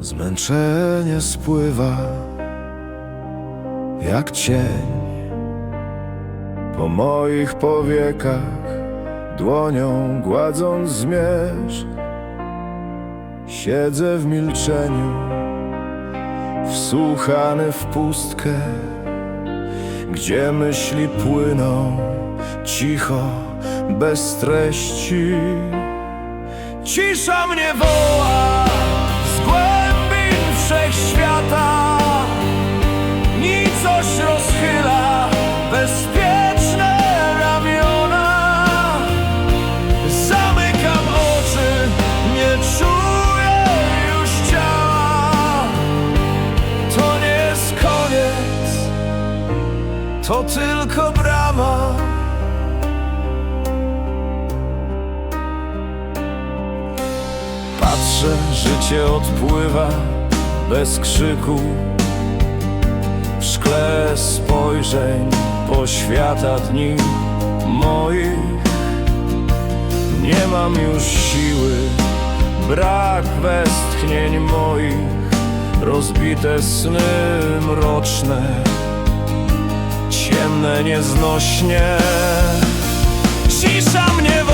Zmęczenie spływa jak cień po moich powiekach, dłonią gładząc zmierzch. Siedzę w milczeniu, wsłuchany w pustkę, gdzie myśli płyną cicho, bez treści. Cisza mnie woła wszechświata. Nicość rozchyla bezpieczne ramiona. Zamykam oczy, nie czuję już ciała. To nie jest koniec, to tylko brama. Patrzę, życie odpływa bez krzyku. W szkle spojrzeń poświata dni moich. Nie mam już siły, brak westchnień moich. Rozbite sny mroczne, ciemne nieznośnie. Cisza mnie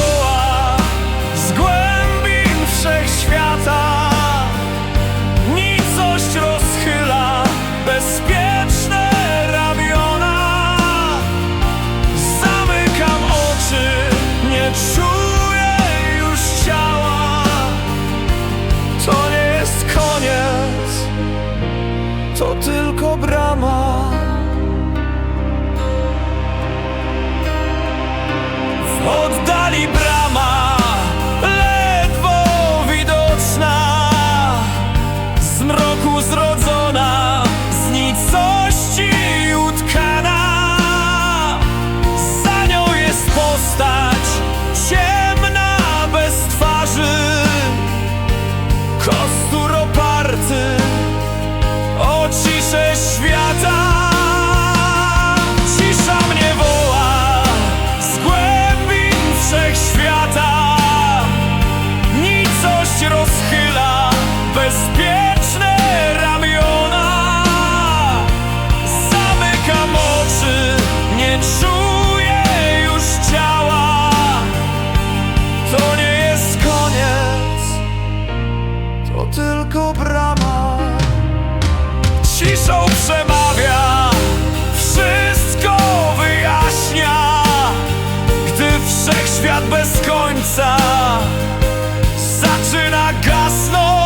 to tylko brama brama Ciszą przemawia, wszystko wyjaśnia. Gdy wszechświat bez końca zaczyna gasnąć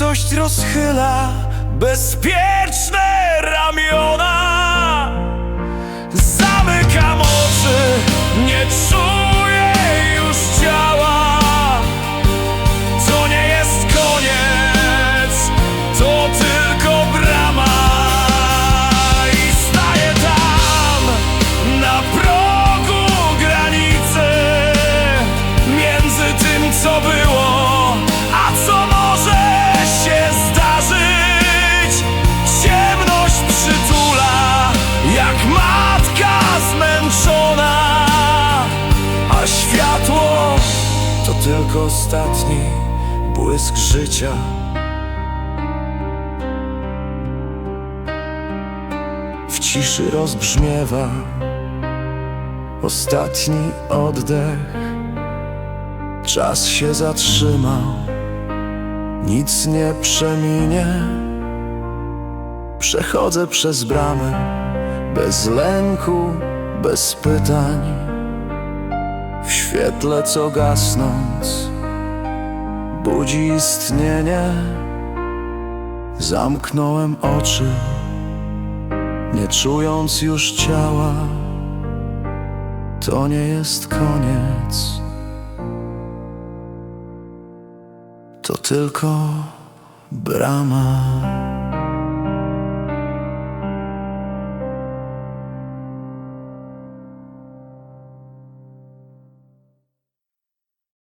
Nicość rozchyla bezpieczne tylko ostatni błysk życia. W ciszy rozbrzmiewa ostatni oddech. Czas się zatrzymał, nic nie przeminie. Przechodzę przez bramę, bez lęku, bez pytań W świetle co gasnąc, budzi istnienie. Zamknąłem oczy, nie czując już ciała. To nie jest koniec. To tylko brama